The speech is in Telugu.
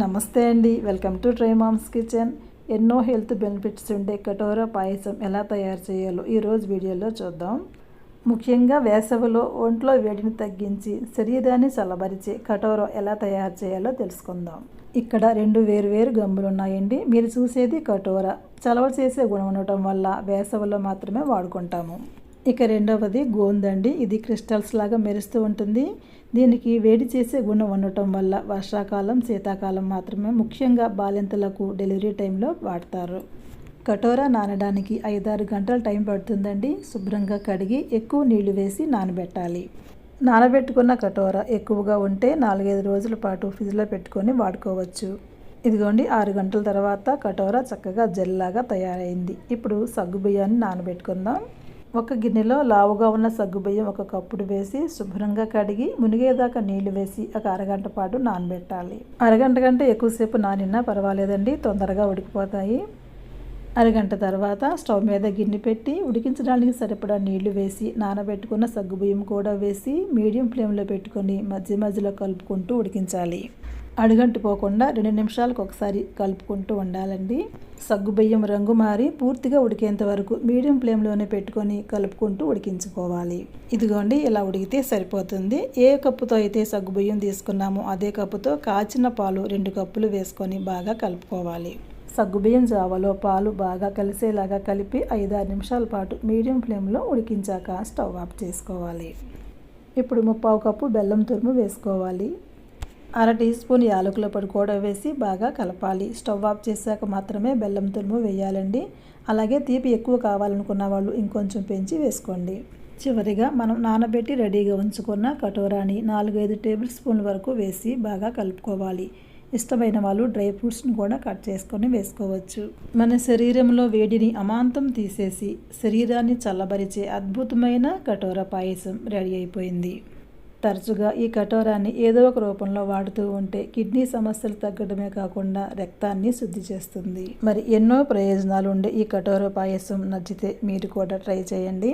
నమస్తే అండి. Welcome to try mom's kitchen. ఎన్నో హెల్త్ బెనిఫిట్స్ ఉండే కటోరా పాయసం ఎలా తయారు చేయాలో ఈరోజు వీడియోలో చూద్దాం. ముఖ్యంగా వేసవిలో ఒంట్లో వేడిని తగ్గించి శరీరాన్ని చల్లబరిచే కటోరా ఎలా తయారు చేయాలో తెలుసుకుందాం. ఇక్కడ రెండు వేరు వేరు గమ్ములు ఉన్నాయండి. మీరు చూసేది కటోరా చలవ చేసే గుణం ఉండటం వల్ల వేసవిలో మాత్రమే వాడుకుంటాము. ఇక రెండవది గోందండి. ఇది క్రిస్టల్స్ లాగా మెరుస్తూ ఉంటుంది. దీనికి వేడి చేసే గుణం ఉండటం వల్ల వర్షాకాలం శీతాకాలం మాత్రమే ముఖ్యంగా బాలింతలకు డెలివరీ టైంలో వాడతారు. కటోరా నానడానికి ఐదారు గంటల టైం పడుతుందండి. శుభ్రంగా కడిగి ఎక్కువ నీళ్ళు వేసి నానబెట్టాలి. నానబెట్టుకున్న కటోరా ఎక్కువగా ఉంటే నాలుగైదు రోజుల పాటు ఫ్రిడ్జ్లో పెట్టుకొని వాడుకోవచ్చు. ఇదిగోండి ఆరు గంటల తర్వాత కటోరా చక్కగా జెల్లాగా తయారైంది. ఇప్పుడు సగ్గు బియ్యాన్ని నానబెట్టుకుందాం. ఒక గిన్నెలో లావుగా ఉన్న సగ్గుబియ్యం ఒక కప్పుడు వేసి శుభ్రంగా కడిగి మునిగేదాకా నీళ్ళు వేసి ఒక అరగంట పాటు నానబెట్టాలి. అరగంట కంటే ఎక్కువసేపు నానినా పర్వాలేదండి తొందరగా ఉడికిపోతాయి. అరగంట తర్వాత స్టవ్ మీద గిన్నె పెట్టి ఉడికించడానికి సరిపడా నీళ్ళు వేసి నానబెట్టుకున్న సగ్గుబియ్యం కూడా వేసి మీడియం ఫ్లేమ్లో పెట్టుకొని మధ్య మధ్యలో కలుపుకుంటూ ఉడికించాలి. అడుగంటిపోకుండా రెండు నిమిషాలకు ఒకసారి కలుపుకుంటూ ఉండాలండి. సగ్గుబియ్యం రంగు మారి పూర్తిగా ఉడికేంత వరకు మీడియం ఫ్లేమ్లోనే పెట్టుకొని కలుపుకుంటూ ఉడికించుకోవాలి. ఇదిగోండి ఇలా ఉడికితే సరిపోతుంది. ఏ కప్పుతో అయితే సగ్గుబియ్యం తీసుకున్నామో అదే కప్పుతో కాచిన పాలు రెండు కప్పులు వేసుకొని బాగా కలుపుకోవాలి. సగ్గుబియ్యం జావలో పాలు బాగా కలిసేలాగా కలిపి ఐదారు నిమిషాల పాటు మీడియం ఫ్లేమ్లో ఉడికించాక స్టవ్ ఆఫ్ చేసుకోవాలి. ఇప్పుడు ముప్పావు కప్పు బెల్లం తురుము వేసుకోవాలి. అర టీ స్పూన్ యాలకుల పొడి కూడా వేసి బాగా కలపాలి. స్టవ్ ఆఫ్ చేశాక మాత్రమే బెల్లం తురుము వేయాలండి. అలాగే తీపి ఎక్కువ కావాలనుకున్న వాళ్ళు ఇంకొంచెం పెంచి వేసుకోండి. చివరిగా మనం నానబెట్టి రెడీగా ఉంచుకున్న కటోరాని నాలుగైదు టేబుల్ స్పూన్ల వరకు వేసి బాగా కలుపుకోవాలి. ఇష్టమైన వాళ్ళు డ్రై ఫ్రూట్స్ని కూడా కట్ చేసుకొని వేసుకోవచ్చు. మన శరీరంలో వేడిని అమాంతం తీసేసి శరీరాన్ని చల్లబరిచే అద్భుతమైన కటోర పాయసం రెడీ అయిపోయింది. తరచుగా ఈ కటోరాన్ని ఏదో ఒక రూపంలో వాడుతూ ఉంటే కిడ్నీ సమస్యలు తగ్గడమే కాకుండా రక్తాన్ని శుద్ధి చేస్తుంది. మరి ఎన్నో ప్రయోజనాలు ఉండే ఈ కటోర పాయసం నచ్చితే మీరు కూడా ట్రై చేయండి.